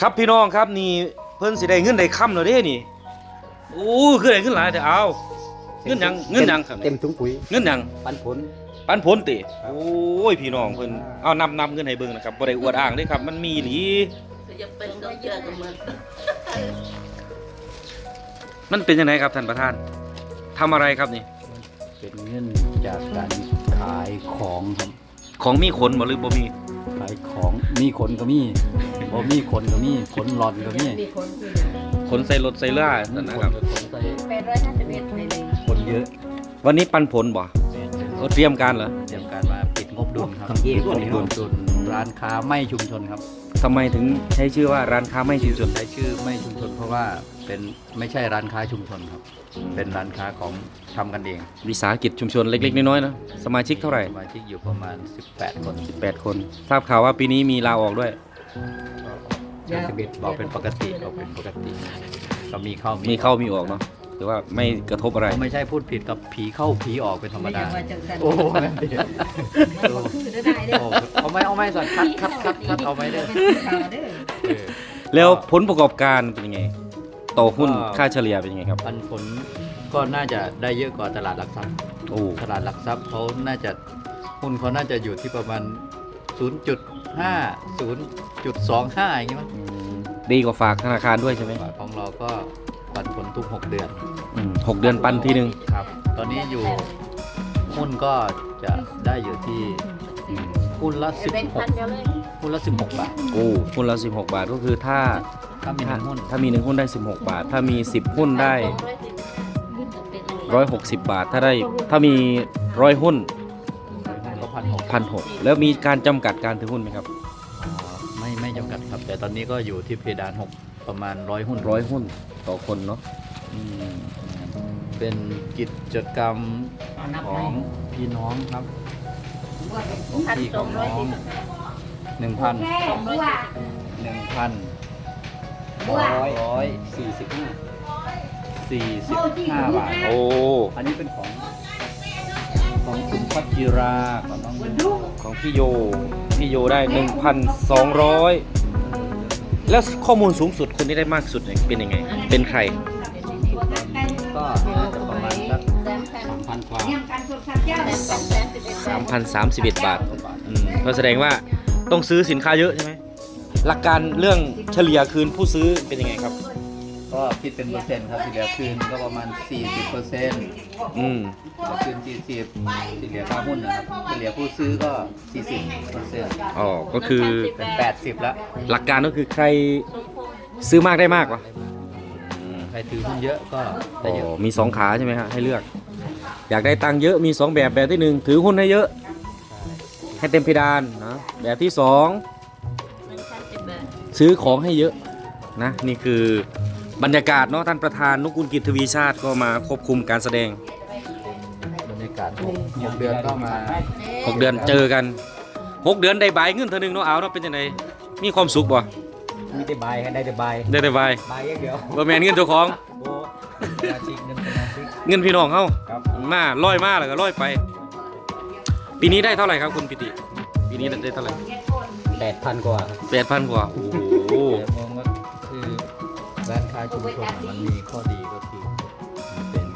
ครับพี่น้องครับนี่เพิ่นสิได้เงินได้ค่ำแล้วเด้นี่โอ้คือได้เงินหลายแต่เอาเงินหยังเงินหยังครับเต็มถุงปุ๋ยเงินหยังปันผล ปันผลติครับโอ้ยพี่น้องเพิ่นเอานำนำเงินให้เบิ่งนะครับบ่ได้อวดอ้างเด้ครับ มันมีอีหลีจะเป็นก็เจอกันมามันเป็นยังไงครับท่านประธานทำอะไรครับนี่ เป็นเงินจากการขายของครับของมีขนบ่หรือบ่มีขายของมีขนก็มี บ่มีขนก็มีขนหลอนก็มีมีคนคุยขนใส่รถใส่เรือนั่นนะครับ ขนใส่แปดร้อยห้าสิบเอ็ดในนี้คนเยอะวันนี้ปันผลบ่เขาเตรียมการเหรอ เตรียมการมาปิดงบดุลครับปิดงบดุลดุลร้านค้าไม่ชุมชนครับ ทำไมถึงใช้ชื่อว่าร้านค้าไม่ชุมชน ใช้ชื่อไม่ชุมชนเพราะว่าเป็นไม่ใช่ร้านค้าชุมชนครับ เป็นร้านค้าของทำกันเองวิสาหกิจชุมชนเล็ก ๆ น้อยๆนะ สมาชิกเท่าไหร่ สมาชิกอยู่ประมาณ 18 คน 8 คน ทราบข่าวว่าปีนี้มีลาออกด้วย ก็ทะเบียนบอกเป็นปกติบอกเป็นปกติก็มีเข้ามีมีเข้ามีออกเนาะหรือว่าไม่กระทบอะไร ไม่ใช่พูดผิดกับผีเข้าผีออกเป็นธรรมไม่อดายากว่าจังสันโอ้นั่นดิคือได้เด้อโอ้เอาไม่เอาไม่สัตว์คัดคัดคัดคัดเอาไม่ได้ข่าวเด้อเออ แล้วผลประกอบการเป็นยังไง ต่อหุ้นก็ ค่าเฉลี่ยเป็นยังไงครับ ปันผลก็น่าจะได้เยอะกว่าตลาดหลักทรัพย์ โอ้ ตลาดหลักทรัพย์เขาน่าจะหุ้นเขาน่าจะอยู่ที่ประมาณ 0.5 0.25 อย่างงี้มั้งอืมดีกว่าฝากธนาคารด้วยใช่ไหมของเราก็ปันผลทุก 6 เดือนอืมหกเดือนปันทีหนึ่งครับ ตอนนี้อยู่หุ้นก็จะได้อยู่ที่อืมหุ้นละเป็นพันเดียวเลย16หุ้นละ 16 บาท โอ้หุ้นละ16 บาทก็คือถ้าถ้ามีหถ้านึ่งหุ้นถ้ามีหนึ่งหุ้นได้ 16 บาท ถ้ามี 10 หุ้นได้ 160 บาท ถ้าได้ถ้ามีร้อยหุ้นก็ พันหกพันหกแล้วมีการจำกัดการถือหุ้นไหมครับไม่ไม่จำกัดครับ แต่ตอนนี้ก็อยู่ที่เพดาน 6 ประมาณร้อยหุ้นร้อยหุ้นต่อคนเนาะอืมเป็นกิจกรรมของพี่น้องครับพันพี่สขอองงร้อยน้องสิบหนึ่งพันสองร้อยสิบหนึ่งพันร้อยร้อยสี่สิบห้าสี่สิบห้าบาทโอ้อันนี้เป็นของ ของคุณพัชจิราของน้องของพี่โย พี่โยได้ 1,200 แล้วข้อมูลสูงสุดคนที่ได้มากสุดเนี่ยเป็นยังไง เป็นใคร ก็น่าจะประมาณสักสามพันกว่า3,031 บาทอืมก็แสดงว่าต้องซื้อสินค้าเยอะใช่ไหมหลักการเรื่องเฉลี่ยคืนผู้ซื้อเป็นยังไงครับ ก็คิดเป็นเปอร์เซ็นต์ครับที่เหลือคืนก็ประมาณ 40เปอร์เซ็นต์อืมคืน40ที่เหลือค่าหุ้นนะครับที่เหลือผู้ซื้อก็ 40เปอร์เซ็นต์อ๋อก็คือเป็น80แล้วหลักการก็คือใครซื้อมากได้มากวะอืมใครถือหุ้นเยอะก็ได้อ๋เยอะอมีสองขาใช่ไหมฮะให้เลือก อยากได้ตังค์เยอะมีสองแบบแบบที่หนึ่งถือหุ้นให้เยอะ ให้เต็มเพดานนะแบบที่สองซื้อของให้เยอะนะนี่คือ บรรยากาศเนาะท่านประธานนุกุลกิจทวีชาติก็มาควบคุมการแสดงบรรยากาศหกเดือนก็มา6เดือนเจอกัน6เดือนได้ใบายเงินเท่านึงเนาะเอาเนาะเป็นยังไงมีความสุขบ่มีแต่ใบให้ได้แต่ใบได้แต่ใบายใบอย่างเดียวบ่แม่นเงินเจ้าของโอ้สมาชิกเงินสมาชิกเงินพี่น้องเฮาครับมาร้อยมาแล้วก็ร้อยไป ปีนี้ได้เท่าไหร่ครับคุณปิติ ปีนี้ได้เท่าไหร่แปดพันกว่าแปดพันกว่าโอ้โห ชุมชนอะมันมีข้อดีก็คือมันเป็น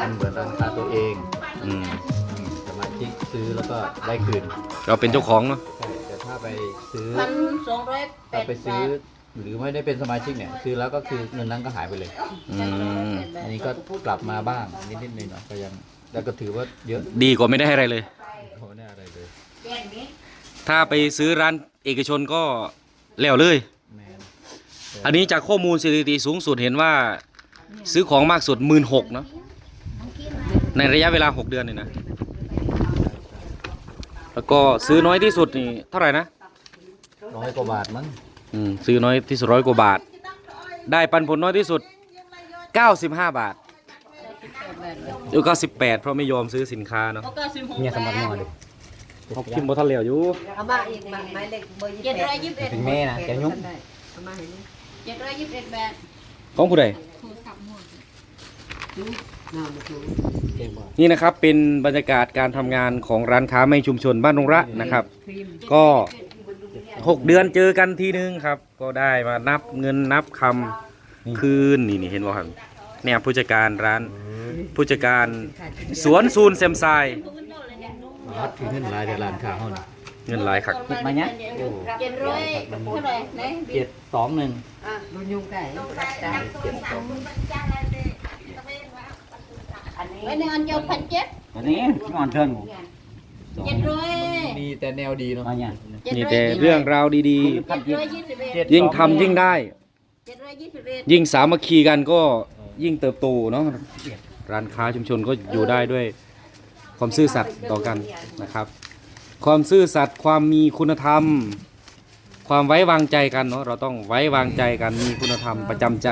มันเหมือนร้านค้าตัวเองอืมอืมสมาชิกซื้อแล้วก็ได้คืนเราเป็นเจ้าของเนาะ ใช่แต่ถ้าไปซื้อพันสองร้อยแปถ้าดไปซื้อ หรือไม่ได้เป็นสมาชิกเนี่ยซื้อแล้วก็คือเงินนั้นก็หายไปเลย อืม อันนี้ก็กลับมาบ้างนิดๆหน่อยๆก็ยังแล้วก็ถือว่าเยอะดีกว่าไม่ได้อะไรเลย โหไม่ได้อะไรเลย ถ้าไปซื้อร้านเอกชนก็แล้วเลยแมน อันนี้จากข้อมูลสถิติสูงสุดเห็นว่าซื้อของมากสุดหมื่นหกเนาะในระยะเวลา 6 เดือนนี่นะ แล้วก็ซื้อน้อยที่สุดนี่เท่าไหร่นะร้อยกว่าบาทมั้งอืมซื้อน้อยที่สุดร้อยกว่าบาท ได้ปันผลน้อยที่สุด 95 บาทเดี๋ยวก็18เพราะไม่ยอมซื้อสินค้าเนาะเขาก็สิบหกเนี่ยสมัครมาเลยเขาพิมพ์บ่ทันแล้วอยู่เอามาอีกหมายเลขเบอร์ยี่สิบเจ็ดร้อยยี่สิบเอ็ดเป็นแม่นะแกยุ้งเอามาเห็นไหม เจ็ดร้อยยี่สิบเอ็ดแบทของผู้ใดโทรศัพท์หมดนี่นะครับเป็นบรรยากาศการทำงานของร้านค้าไม่ชุมชนบ้านนงระนะครับก็ หกเดือนเจอกันทีนึงครับ ก็ได้มานับเงินนับคำคืนนี่นี่เห็นบ่ครับเนี่ยผู้จัดการร้านผู้จัดการสวนซูนเซมไซายฮัดถึงเงินรายเดือนร้านค้าเฮานี่ เงินหลายคักคิดมาเนี้ยเจ็ดร้อยเท่าไหร่ไหนเจ็ดสองหนึ่งรุ่นยุงไก่ไว้ในอันเดียวพันเจ็ดอันนี้งอนเทินเจ็ดร้อยมีแต่แนวดีเนาะมาเนี่ยนี่แต่เรื่องราวดีเจ็ดร้อยยี่สิบเอ็ดๆยิ่งทำยิ่งได้เจ็ดร้อยยี่สิบเอ็ดยิ่งสามัคคีกันก็ยิ่งเติบโตเนาะร้านค้าชุมชนก็อยู่ได้ด้วยความซื่อสัตย์ต่อกันนะครับ ความซื่อสัตย์ความมีคุณธรรม ความไว้วางใจกันเนาะเราต้องไว้วางใจกันมีคุณธรรมประจำใจ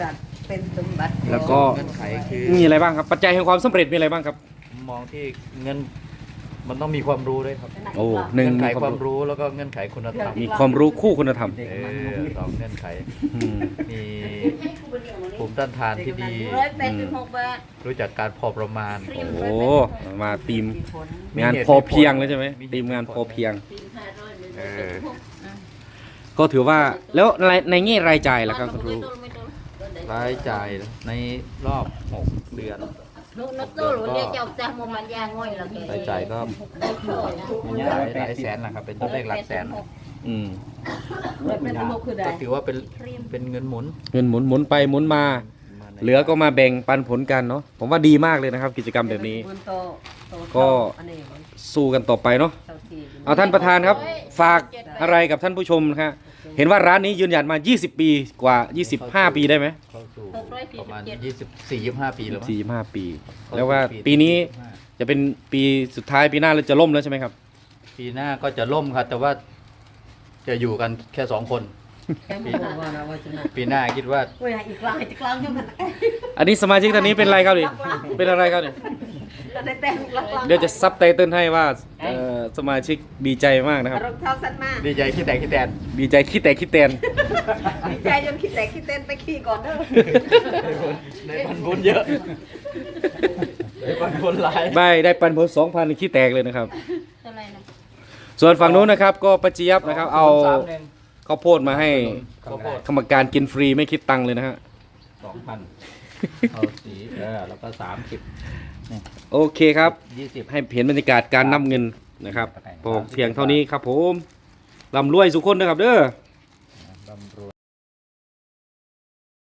สัตว์เป็นสมบัติแล้วก็ เงื่อนไขคือมีอะไรบ้างครับ ปัจจัยแห่งความสำเร็จมีอะไรบ้างครับ มองที่เงิน มันต้องมีความรู้ด้วยครับโอ้หนึ่งเงื่อนไขมีความรู้แล้วก็เงื่อนไขคุณธรรมมีความรู้คู่คุณธรรมเออสองเงื่อนไข อืม มีภูมิต้านทานที่ดี ร้อยแปดสิบหกบาท รู้จักการพอประมาณ โอ้มาทีมงานพอเพียงเลยใช่ไหมทีมงานพอเพียง เออ ก็ถือว่าแล้วในในแง่รายจ่ายล่ะครับคุณครู รายจ่ายในรอบ 6 เดือน ลูกนักโต้หรือเรียกเจ้าจ้าโมมันยางง่อยละแกรายจ่ายก็หลายหลายแสนนะครับ เป็นตัวเลขหลักแสนอืมเป็นสมคือใดก็ถือว่าเป็นเป็นเงินหมุน เงินหมุนหมุนไปหมุนมา เหลือก็มาแบ่งปันผลกันเนาะผมว่าดีมากเลยนะครับ กิจกรรมแบบนี้ ก็สู้กันต่อไปเนาะเอาท่านประธานครับ ฝากอะไรกับท่านผู้ชมนะฮะ เห็นว่าร้านนี้ยืนหยัดมา 20 ปีกว่า 25 ปีได้ไหมเข้าสู่หกร้อยสี่ประสิมาณบเจ็ด24 25ปีแล้วมั้ง 45 ปีแล้วว่าปีนี้จะเป็นปีสุดท้ายปีหน้าเราจะล่มแล้วใช่ไหมครับ ปีหน้าก็จะล่มครับ แต่ว่าจะอยู่กันแค่สองคน ปีหน้าคิดว่าเว้ยอีกกลางอีกกลางยังกันอันนี้สมาชิกท่านนี้เป็นอะไรครับดิเป็นอะไรครับเนี่ยเราได้แต่งกลางกลางเดี๋ยวจะซับไตเติลให้ว่าเอ่อ สมาชิกดีใจมากนะครับ รองเท้าสั้นมาก ดีใจขี้แตกขี้แตนดีใจขี้แตกขี้แตน ดีใจจนขี้แตกขี้เต้นไปขี้ก่อนเด้อได้ปันบุญเยอะได้ปันบุญหลายไม่ได้ปันผลสองพันขี้แตกเลยนะครับเท่าไหร่นะส่วนฝั่งนู้นนะครับ ก็ประจิยับนะครับ เอาสมหนึ่งข้าวโพดมาให้ข้าวโพดกรรมการกินฟรีไม่คิดตังค์เลยนะฮะ สองพันเอาสีเออแล้วก็สามสิบโอเคครับ ยี่สิบ ให้เห็นบรรยากาศการนับเงิน นะครับพอเพียงเท่านี้ครับผมร่ำรวยสุขคนนะครับเด้อ ร่ำรวย